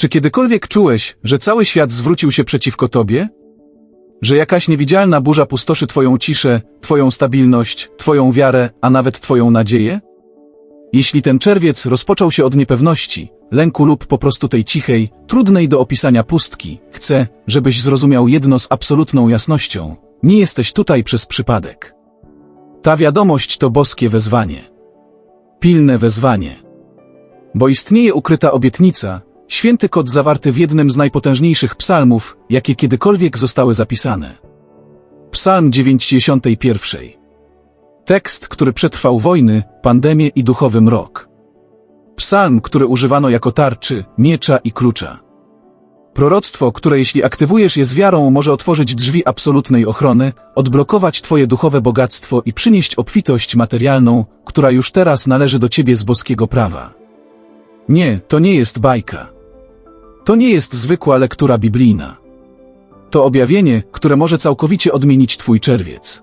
Czy kiedykolwiek czułeś, że cały świat zwrócił się przeciwko tobie? Że jakaś niewidzialna burza pustoszy twoją ciszę, twoją stabilność, twoją wiarę, a nawet twoją nadzieję? Jeśli ten czerwiec rozpoczął się od niepewności, lęku lub po prostu tej cichej, trudnej do opisania pustki, chcę, żebyś zrozumiał jedno z absolutną jasnością. Nie jesteś tutaj przez przypadek. Ta wiadomość to boskie wezwanie. Pilne wezwanie. Bo istnieje ukryta obietnica, święty kod zawarty w jednym z najpotężniejszych psalmów, jakie kiedykolwiek zostały zapisane. Psalm 91. Tekst, który przetrwał wojny, pandemię i duchowy mrok. Psalm, który używano jako tarczy, miecza i klucza. Proroctwo, które jeśli aktywujesz je z wiarą, może otworzyć drzwi absolutnej ochrony, odblokować Twoje duchowe bogactwo i przynieść obfitość materialną, która już teraz należy do Ciebie z boskiego prawa. Nie, to nie jest bajka. To nie jest zwykła lektura biblijna. To objawienie, które może całkowicie odmienić Twój czerwiec.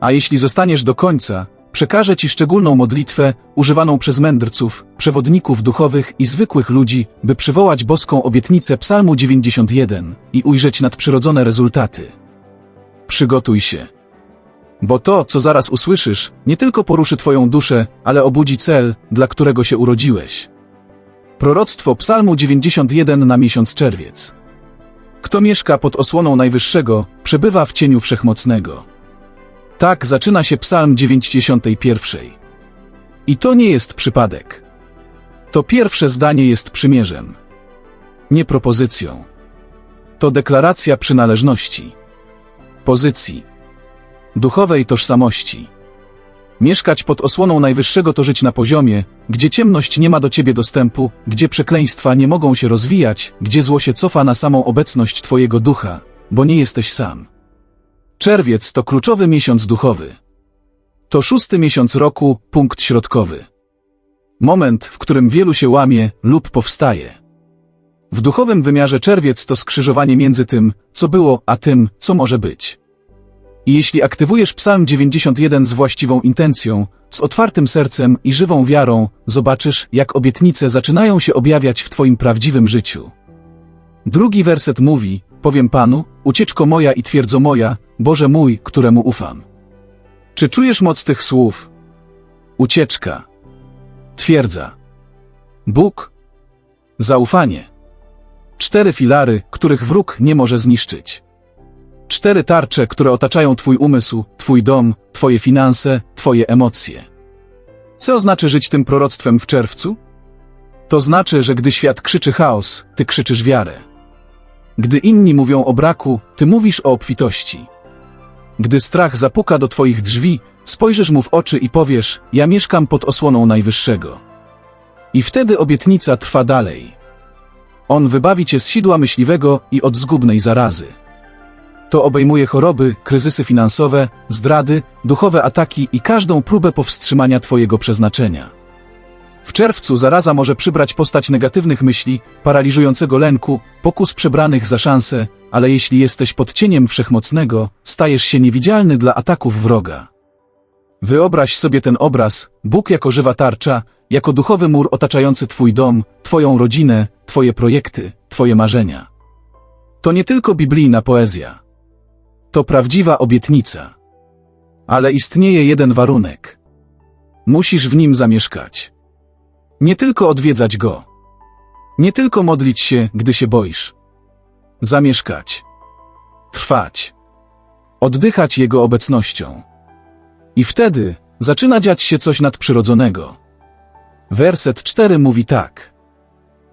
A jeśli zostaniesz do końca, przekażę Ci szczególną modlitwę, używaną przez mędrców, przewodników duchowych i zwykłych ludzi, by przywołać boską obietnicę Psalmu 91 i ujrzeć nadprzyrodzone rezultaty. Przygotuj się. Bo to, co zaraz usłyszysz, nie tylko poruszy Twoją duszę, ale obudzi cel, dla którego się urodziłeś. Proroctwo Psalmu 91 na miesiąc czerwiec. Kto mieszka pod osłoną Najwyższego, przebywa w cieniu Wszechmocnego. Tak zaczyna się Psalm 91. I to nie jest przypadek. To pierwsze zdanie jest przymierzem. Nie propozycją. To deklaracja przynależności. Pozycji. Duchowej tożsamości. Mieszkać pod osłoną Najwyższego to żyć na poziomie, gdzie ciemność nie ma do ciebie dostępu, gdzie przekleństwa nie mogą się rozwijać, gdzie zło się cofa na samą obecność twojego ducha, bo nie jesteś sam. Czerwiec to kluczowy miesiąc duchowy. To szósty miesiąc roku, punkt środkowy. Moment, w którym wielu się łamie lub powstaje. W duchowym wymiarze czerwiec to skrzyżowanie między tym, co było, a tym, co może być. Jeśli aktywujesz Psalm 91 z właściwą intencją, z otwartym sercem i żywą wiarą, zobaczysz, jak obietnice zaczynają się objawiać w Twoim prawdziwym życiu. Drugi werset mówi, powiem Panu, ucieczko moja i twierdzo moja, Boże mój, któremu ufam. Czy czujesz moc tych słów? Ucieczka. Twierdza. Bóg. Zaufanie. Cztery filary, których wróg nie może zniszczyć. Cztery tarcze, które otaczają Twój umysł, Twój dom, Twoje finanse, Twoje emocje. Co znaczy żyć tym proroctwem w czerwcu? To znaczy, że gdy świat krzyczy chaos, Ty krzyczysz wiarę. Gdy inni mówią o braku, Ty mówisz o obfitości. Gdy strach zapuka do Twoich drzwi, spojrzysz mu w oczy i powiesz, ja mieszkam pod osłoną Najwyższego. I wtedy obietnica trwa dalej. On wybawi Cię z sidła myśliwego i od zgubnej zarazy. To obejmuje choroby, kryzysy finansowe, zdrady, duchowe ataki i każdą próbę powstrzymania Twojego przeznaczenia. W czerwcu zaraza może przybrać postać negatywnych myśli, paraliżującego lęku, pokus przebranych za szansę, ale jeśli jesteś pod cieniem wszechmocnego, stajesz się niewidzialny dla ataków wroga. Wyobraź sobie ten obraz, Bóg jako żywa tarcza, jako duchowy mur otaczający Twój dom, Twoją rodzinę, Twoje projekty, Twoje marzenia. To nie tylko biblijna poezja. To prawdziwa obietnica. Ale istnieje jeden warunek. Musisz w nim zamieszkać. Nie tylko odwiedzać go. Nie tylko modlić się, gdy się boisz. Zamieszkać. Trwać. Oddychać jego obecnością. I wtedy zaczyna dziać się coś nadprzyrodzonego. Werset 4 mówi tak.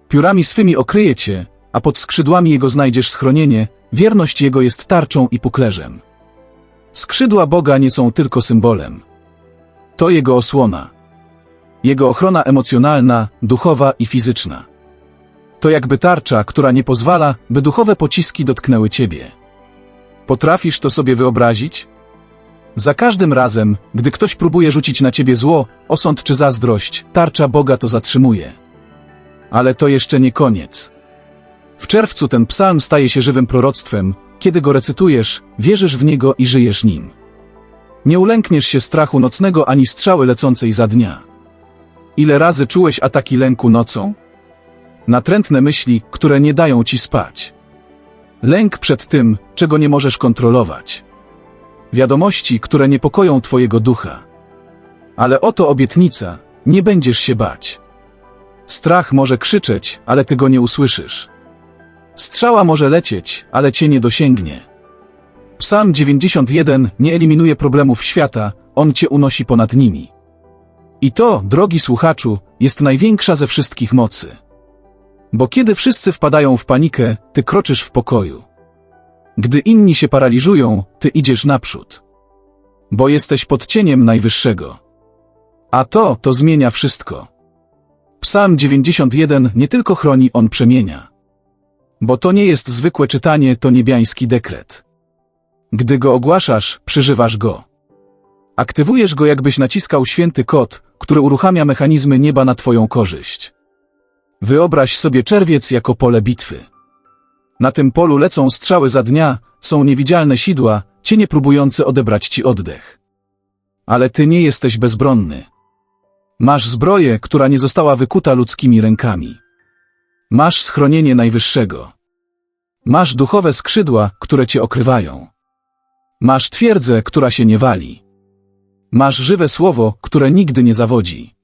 Piórami swymi okryje cię, a pod skrzydłami jego znajdziesz schronienie, wierność jego jest tarczą i puklerzem. Skrzydła Boga nie są tylko symbolem. To jego osłona. Jego ochrona emocjonalna, duchowa i fizyczna. To jakby tarcza, która nie pozwala, by duchowe pociski dotknęły ciebie. Potrafisz to sobie wyobrazić? Za każdym razem, gdy ktoś próbuje rzucić na ciebie zło, osąd czy zazdrość, tarcza Boga to zatrzymuje. Ale to jeszcze nie koniec. W czerwcu ten psalm staje się żywym proroctwem, kiedy go recytujesz, wierzysz w niego i żyjesz nim. Nie ulękniesz się strachu nocnego ani strzały lecącej za dnia. Ile razy czułeś ataki lęku nocą? Natrętne myśli, które nie dają ci spać. Lęk przed tym, czego nie możesz kontrolować. Wiadomości, które niepokoją twojego ducha. Ale oto obietnica, nie będziesz się bać. Strach może krzyczeć, ale ty go nie usłyszysz. Strzała może lecieć, ale cię nie dosięgnie. Psalm 91 nie eliminuje problemów świata, on cię unosi ponad nimi. I to, drogi słuchaczu, jest największa ze wszystkich mocy. Bo kiedy wszyscy wpadają w panikę, ty kroczysz w pokoju. Gdy inni się paraliżują, ty idziesz naprzód. Bo jesteś pod cieniem Najwyższego. A to, to zmienia wszystko. Psalm 91 nie tylko chroni, on przemienia. Bo to nie jest zwykłe czytanie, to niebiański dekret. Gdy go ogłaszasz, przeżywasz go. Aktywujesz go, jakbyś naciskał święty kod, który uruchamia mechanizmy nieba na twoją korzyść. Wyobraź sobie czerwiec jako pole bitwy. Na tym polu lecą strzały za dnia, są niewidzialne sidła, cienie próbujące odebrać ci oddech. Ale ty nie jesteś bezbronny. Masz zbroję, która nie została wykuta ludzkimi rękami. Masz schronienie Najwyższego. Masz duchowe skrzydła, które cię okrywają. Masz twierdzę, która się nie wali. Masz żywe słowo, które nigdy nie zawodzi.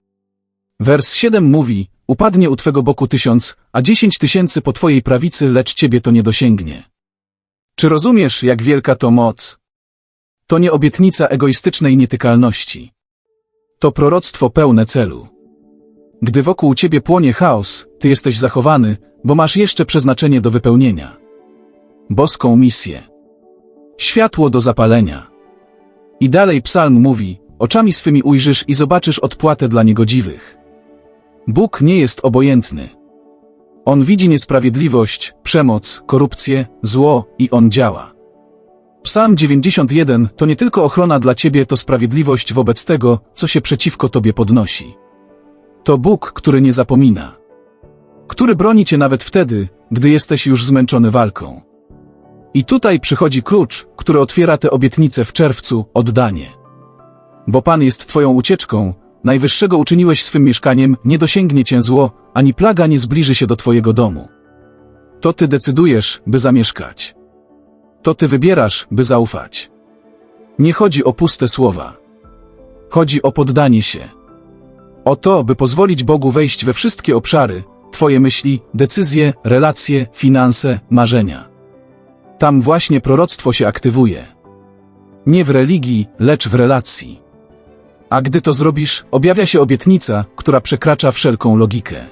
Wers 7 mówi, upadnie u twego boku tysiąc, a dziesięć tysięcy po twojej prawicy, lecz ciebie to nie dosięgnie. Czy rozumiesz, jak wielka to moc? To nie obietnica egoistycznej nietykalności. To proroctwo pełne celu. Gdy wokół ciebie płonie chaos, ty jesteś zachowany, bo masz jeszcze przeznaczenie do wypełnienia. Boską misję. Światło do zapalenia. I dalej psalm mówi, oczami swymi ujrzysz i zobaczysz odpłatę dla niegodziwych. Bóg nie jest obojętny. On widzi niesprawiedliwość, przemoc, korupcję, zło i On działa. Psalm 91 to nie tylko ochrona dla ciebie, to sprawiedliwość wobec tego, co się przeciwko tobie podnosi. To Bóg, który nie zapomina. Który broni cię nawet wtedy, gdy jesteś już zmęczony walką. I tutaj przychodzi klucz, który otwiera tę obietnicę w czerwcu, oddanie. Bo Pan jest twoją ucieczką, Najwyższego uczyniłeś swym mieszkaniem, nie dosięgnie cię zło, ani plaga nie zbliży się do twojego domu. To ty decydujesz, by zamieszkać. To ty wybierasz, by zaufać. Nie chodzi o puste słowa. Chodzi o poddanie się. O to, by pozwolić Bogu wejść we wszystkie obszary, twoje myśli, decyzje, relacje, finanse, marzenia. Tam właśnie proroctwo się aktywuje. Nie w religii, lecz w relacji. A gdy to zrobisz, objawia się obietnica, która przekracza wszelką logikę.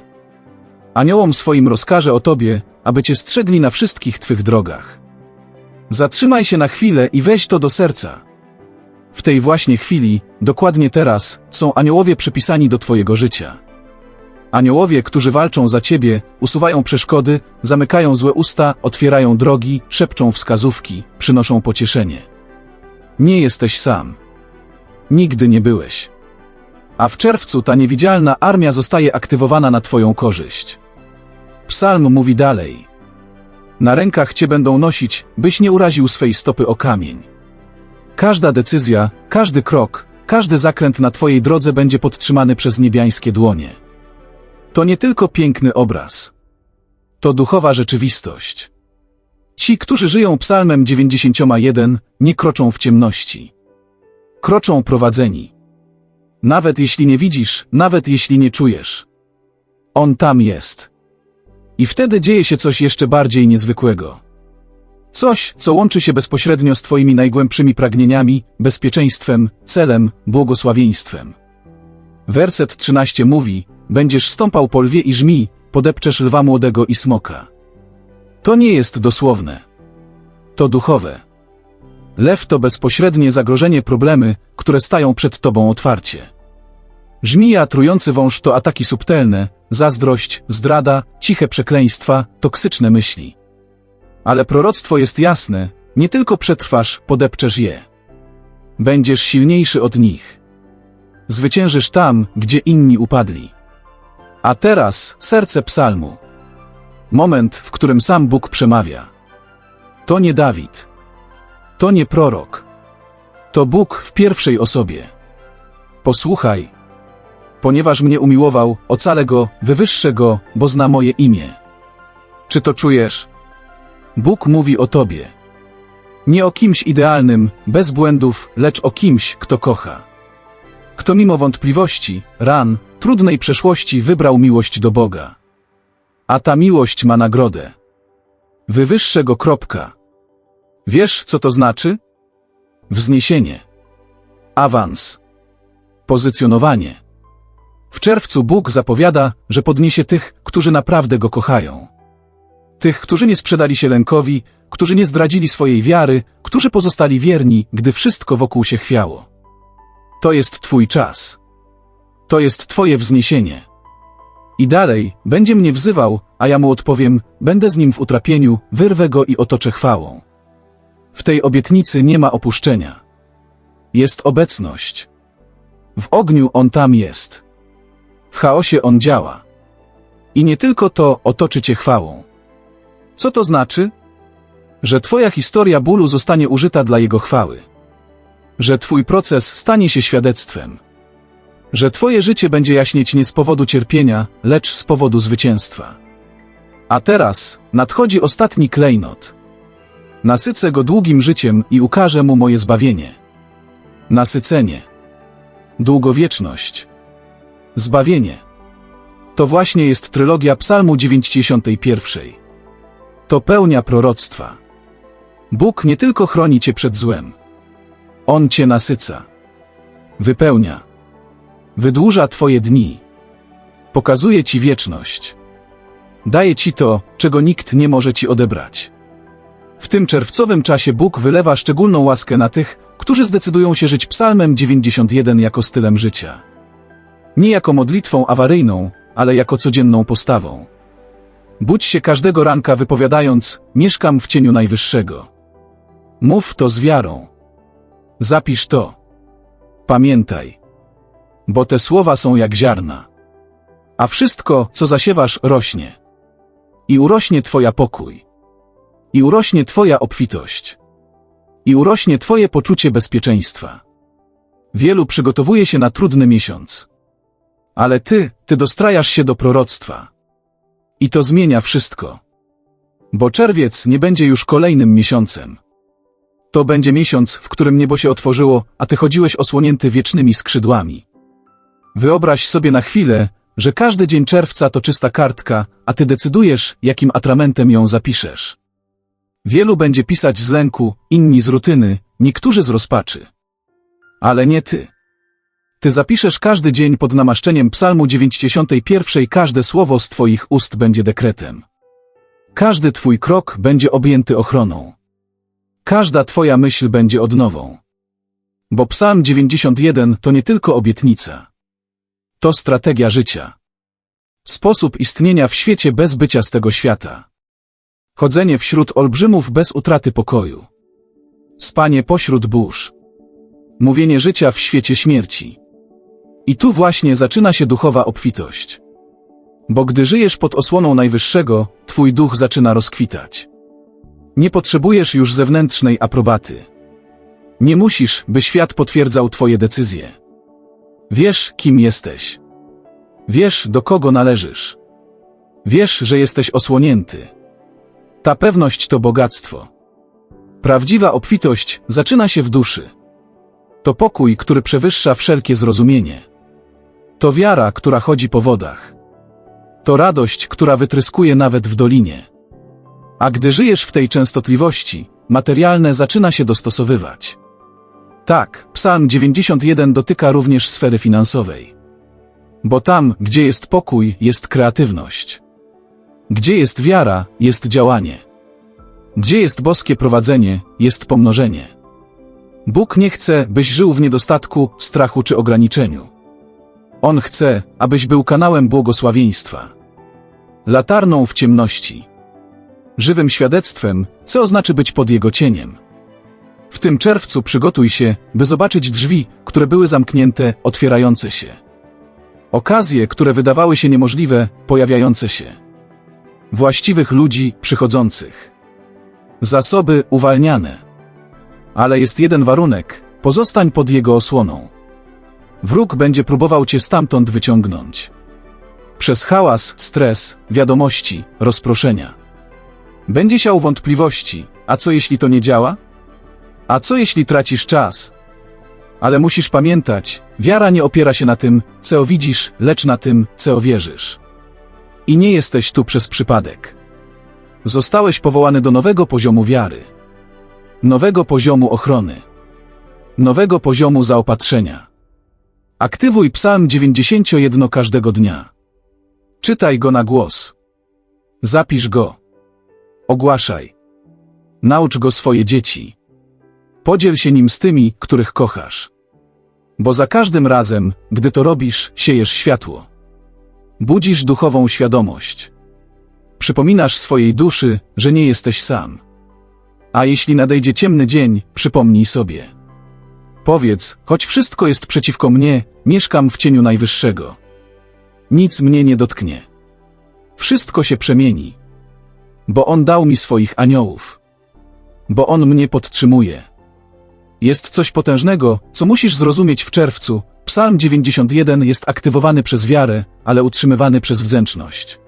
Aniołom swoim rozkaże o tobie, aby cię strzegli na wszystkich twych drogach. Zatrzymaj się na chwilę i weź to do serca. W tej właśnie chwili, dokładnie teraz, są aniołowie przypisani do twojego życia. Aniołowie, którzy walczą za ciebie, usuwają przeszkody, zamykają złe usta, otwierają drogi, szepczą wskazówki, przynoszą pocieszenie. Nie jesteś sam. Nigdy nie byłeś. A w czerwcu ta niewidzialna armia zostaje aktywowana na twoją korzyść. Psalm mówi dalej. Na rękach cię będą nosić, byś nie uraził swej stopy o kamień. Każda decyzja, każdy krok, każdy zakręt na twojej drodze będzie podtrzymany przez niebiańskie dłonie. To nie tylko piękny obraz. To duchowa rzeczywistość. Ci, którzy żyją psalmem 91, nie kroczą w ciemności. Kroczą prowadzeni. Nawet jeśli nie widzisz, nawet jeśli nie czujesz. On tam jest. I wtedy dzieje się coś jeszcze bardziej niezwykłego. Coś, co łączy się bezpośrednio z Twoimi najgłębszymi pragnieniami, bezpieczeństwem, celem, błogosławieństwem. Werset 13 mówi, będziesz stąpał po lwie i żmi, podepczesz lwa młodego i smoka. To nie jest dosłowne. To duchowe. Lew to bezpośrednie zagrożenie problemy, które stają przed tobą otwarcie. Żmija trujący wąż to ataki subtelne, zazdrość, zdrada, ciche przekleństwa, toksyczne myśli. Ale proroctwo jest jasne, nie tylko przetrwasz, podepczesz je. Będziesz silniejszy od nich. Zwyciężysz tam, gdzie inni upadli. A teraz serce psalmu. Moment, w którym sam Bóg przemawia. To nie Dawid. To nie prorok. To Bóg w pierwszej osobie. Posłuchaj. Ponieważ mnie umiłował, ocalę go, wywyższę go, bo zna moje imię. Czy to czujesz? Bóg mówi o tobie. Nie o kimś idealnym, bez błędów, lecz o kimś, kto kocha. Kto mimo wątpliwości, ran, trudnej przeszłości wybrał miłość do Boga. A ta miłość ma nagrodę. Wywyższę go kropka. Wiesz, co to znaczy? Wzniesienie. Awans. Pozycjonowanie. W czerwcu Bóg zapowiada, że podniesie tych, którzy naprawdę go kochają. Tych, którzy nie sprzedali się lękowi, którzy nie zdradzili swojej wiary, którzy pozostali wierni, gdy wszystko wokół się chwiało. To jest Twój czas. To jest Twoje wzniesienie. I dalej, będzie mnie wzywał, a ja mu odpowiem, będę z nim w utrapieniu, wyrwę go i otoczę chwałą. W tej obietnicy nie ma opuszczenia. Jest obecność. W ogniu on tam jest. W chaosie on działa. I nie tylko to otoczy cię chwałą. Co to znaczy? Że twoja historia bólu zostanie użyta dla jego chwały. Że twój proces stanie się świadectwem. Że twoje życie będzie jaśnieć nie z powodu cierpienia, lecz z powodu zwycięstwa. A teraz nadchodzi ostatni klejnot. Nasycę go długim życiem i ukażę mu moje zbawienie. Nasycenie. Długowieczność. Zbawienie. To właśnie jest trylogia Psalmu 91. To pełnia proroctwa. Bóg nie tylko chroni cię przed złem. On cię nasyca. Wypełnia. Wydłuża twoje dni. Pokazuje ci wieczność. Daje ci to, czego nikt nie może ci odebrać. W tym czerwcowym czasie Bóg wylewa szczególną łaskę na tych, którzy zdecydują się żyć Psalmem 91 jako stylem życia. Nie jako modlitwą awaryjną, ale jako codzienną postawą. Budź się każdego ranka wypowiadając: Mieszkam w cieniu Najwyższego. Mów to z wiarą. Zapisz to. Pamiętaj. Bo te słowa są jak ziarna. A wszystko, co zasiewasz, rośnie. I urośnie Twoja pokój. I urośnie Twoja obfitość. I urośnie Twoje poczucie bezpieczeństwa. Wielu przygotowuje się na trudny miesiąc. Ale Ty, Ty dostrajasz się do proroctwa. I to zmienia wszystko. Bo czerwiec nie będzie już kolejnym miesiącem. To będzie miesiąc, w którym niebo się otworzyło, a Ty chodziłeś osłonięty wiecznymi skrzydłami. Wyobraź sobie na chwilę, że każdy dzień czerwca to czysta kartka, a Ty decydujesz, jakim atramentem ją zapiszesz. Wielu będzie pisać z lęku, inni z rutyny, niektórzy z rozpaczy. Ale nie ty. Ty zapiszesz każdy dzień pod namaszczeniem Psalmu 91, każde słowo z Twoich ust będzie dekretem. Każdy Twój krok będzie objęty ochroną. Każda Twoja myśl będzie odnową. Bo Psalm 91 to nie tylko obietnica. To strategia życia. Sposób istnienia w świecie bez bycia z tego świata. Chodzenie wśród olbrzymów bez utraty pokoju. Spanie pośród burz. Mówienie życia w świecie śmierci. I tu właśnie zaczyna się duchowa obfitość. Bo gdy żyjesz pod osłoną Najwyższego, twój duch zaczyna rozkwitać. Nie potrzebujesz już zewnętrznej aprobaty. Nie musisz, by świat potwierdzał twoje decyzje. Wiesz, kim jesteś. Wiesz, do kogo należysz. Wiesz, że jesteś osłonięty. Ta pewność to bogactwo. Prawdziwa obfitość zaczyna się w duszy. To pokój, który przewyższa wszelkie zrozumienie. To wiara, która chodzi po wodach. To radość, która wytryskuje nawet w dolinie. A gdy żyjesz w tej częstotliwości, materialne zaczyna się dostosowywać. Tak, Psalm 91 dotyka również sfery finansowej. Bo tam, gdzie jest pokój, jest kreatywność. Gdzie jest wiara, jest działanie. Gdzie jest boskie prowadzenie, jest pomnożenie. Bóg nie chce, byś żył w niedostatku, strachu czy ograniczeniu. On chce, abyś był kanałem błogosławieństwa. Latarną w ciemności. Żywym świadectwem, co oznacza być pod Jego cieniem. W tym czerwcu przygotuj się, by zobaczyć drzwi, które były zamknięte, otwierające się. Okazje, które wydawały się niemożliwe, pojawiające się. Właściwych ludzi przychodzących. Zasoby uwalniane. Ale jest jeden warunek, pozostań pod jego osłoną. Wróg będzie próbował cię stamtąd wyciągnąć. Przez hałas, stres, wiadomości, rozproszenia. Będzie siał wątpliwości, a co jeśli to nie działa? A co jeśli tracisz czas? Ale musisz pamiętać, wiara nie opiera się na tym, co widzisz, lecz na tym, co wierzysz. I nie jesteś tu przez przypadek. Zostałeś powołany do nowego poziomu wiary, nowego poziomu ochrony, nowego poziomu zaopatrzenia. Aktywuj Psalm 91 każdego dnia. Czytaj go na głos. Zapisz go. Ogłaszaj. Naucz go swoje dzieci. Podziel się nim z tymi, których kochasz. Bo za każdym razem, gdy to robisz, siejesz światło. Budzisz duchową świadomość. Przypominasz swojej duszy, że nie jesteś sam. A jeśli nadejdzie ciemny dzień, przypomnij sobie. Powiedz, choć wszystko jest przeciwko mnie, mieszkam w cieniu Najwyższego. Nic mnie nie dotknie. Wszystko się przemieni. Bo On dał mi swoich aniołów. Bo On mnie podtrzymuje. Jest coś potężnego, co musisz zrozumieć w czerwcu. Psalm 91 jest aktywowany przez wiarę, ale utrzymywany przez wdzięczność.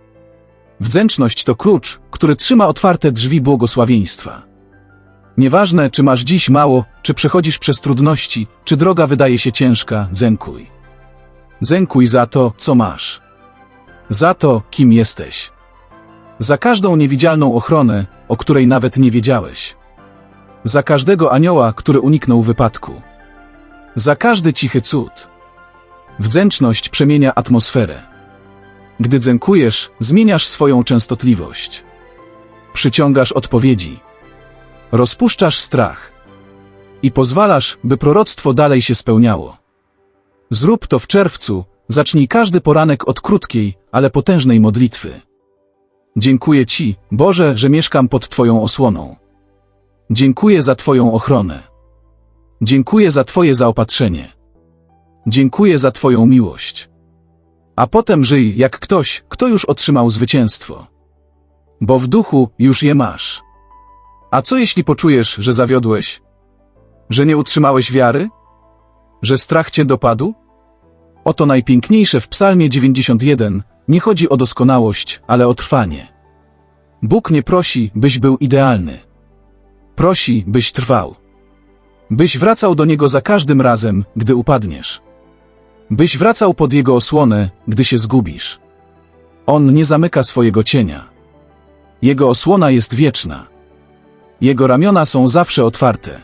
Wdzięczność to klucz, który trzyma otwarte drzwi błogosławieństwa. Nieważne, czy masz dziś mało, czy przechodzisz przez trudności, czy droga wydaje się ciężka, zękuj. Zękuj za to, co masz. Za to, kim jesteś. Za każdą niewidzialną ochronę, o której nawet nie wiedziałeś. Za każdego anioła, który uniknął wypadku. Za każdy cichy cud. Wdzięczność przemienia atmosferę. Gdy dziękujesz, zmieniasz swoją częstotliwość. Przyciągasz odpowiedzi. Rozpuszczasz strach. I pozwalasz, by proroctwo dalej się spełniało. Zrób to w czerwcu, zacznij każdy poranek od krótkiej, ale potężnej modlitwy. Dziękuję Ci, Boże, że mieszkam pod Twoją osłoną. Dziękuję za Twoją ochronę. Dziękuję za Twoje zaopatrzenie. Dziękuję za Twoją miłość. A potem żyj jak ktoś, kto już otrzymał zwycięstwo. Bo w duchu już je masz. A co jeśli poczujesz, że zawiodłeś? Że nie utrzymałeś wiary? Że strach cię dopadł? Oto najpiękniejsze w Psalmie 91, nie chodzi o doskonałość, ale o trwanie. Bóg nie prosi, byś był idealny. Prosi, byś trwał. Byś wracał do Niego za każdym razem, gdy upadniesz. Byś wracał pod Jego osłonę, gdy się zgubisz. On nie zamyka swojego cienia. Jego osłona jest wieczna. Jego ramiona są zawsze otwarte.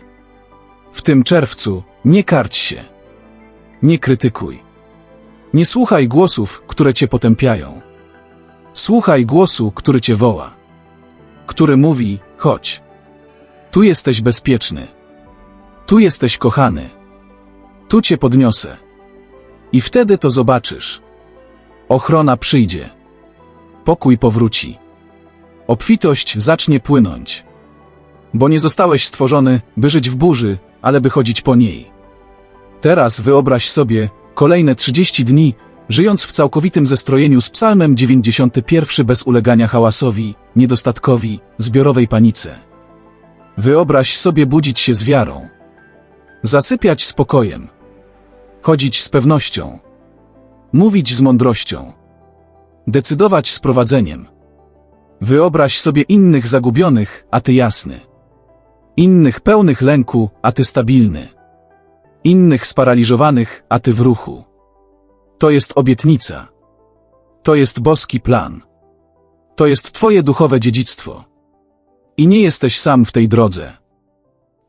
W tym czerwcu nie karć się. Nie krytykuj. Nie słuchaj głosów, które cię potępiają. Słuchaj głosu, który cię woła. Który mówi, chodź. Tu jesteś bezpieczny. Tu jesteś kochany. Tu cię podniosę. I wtedy to zobaczysz. Ochrona przyjdzie. Pokój powróci. Obfitość zacznie płynąć. Bo nie zostałeś stworzony, by żyć w burzy, ale by chodzić po niej. Teraz wyobraź sobie kolejne 30 dni, żyjąc w całkowitym zestrojeniu z Psalmem 91 bez ulegania hałasowi, niedostatkowi, zbiorowej panice. Wyobraź sobie budzić się z wiarą. Zasypiać spokojem. Chodzić z pewnością. Mówić z mądrością. Decydować z prowadzeniem. Wyobraź sobie innych zagubionych, a ty jasny. Innych pełnych lęku, a ty stabilny. Innych sparaliżowanych, a ty w ruchu. To jest obietnica. To jest boski plan. To jest twoje duchowe dziedzictwo. I nie jesteś sam w tej drodze.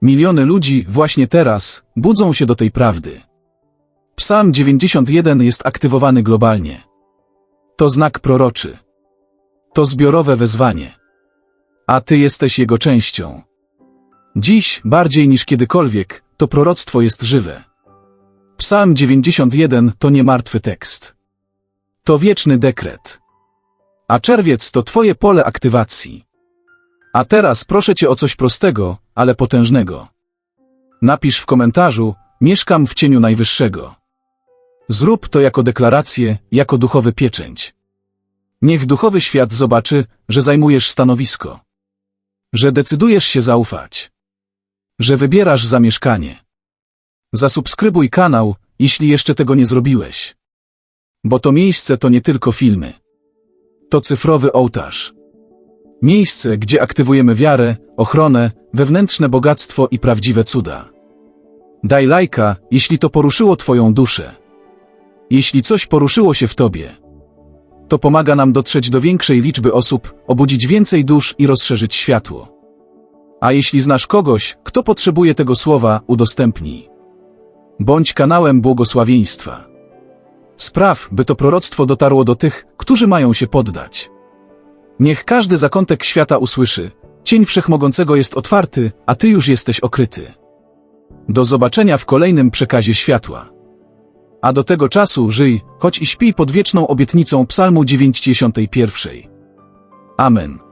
Miliony ludzi właśnie teraz budzą się do tej prawdy. Psalm 91 jest aktywowany globalnie. To znak proroczy. To zbiorowe wezwanie. A ty jesteś jego częścią. Dziś, bardziej niż kiedykolwiek, to proroctwo jest żywe. Psalm 91 to nie martwy tekst. To wieczny dekret. A czerwiec to twoje pole aktywacji. A teraz proszę cię o coś prostego, ale potężnego. Napisz w komentarzu, mieszkam w cieniu Najwyższego. Zrób to jako deklarację, jako duchowy pieczęć. Niech duchowy świat zobaczy, że zajmujesz stanowisko. Że decydujesz się zaufać. Że wybierasz zamieszkanie. Zasubskrybuj kanał jeśli jeszcze tego nie zrobiłeś. Bo to miejsce to nie tylko filmy. To cyfrowy ołtarz. Miejsce, gdzie aktywujemy wiarę, ochronę, wewnętrzne bogactwo i prawdziwe cuda. Daj lajka, jeśli to poruszyło Twoją duszę. Jeśli coś poruszyło się w Tobie, to pomaga nam dotrzeć do większej liczby osób, obudzić więcej dusz i rozszerzyć światło. A jeśli znasz kogoś, kto potrzebuje tego słowa, udostępnij. Bądź kanałem błogosławieństwa. Spraw, by to proroctwo dotarło do tych, którzy mają się poddać. Niech każdy zakątek świata usłyszy: Cień Wszechmogącego jest otwarty, a ty już jesteś okryty. Do zobaczenia w kolejnym przekazie światła. A do tego czasu żyj, choć i śpij pod wieczną obietnicą Psalmu 91. Amen.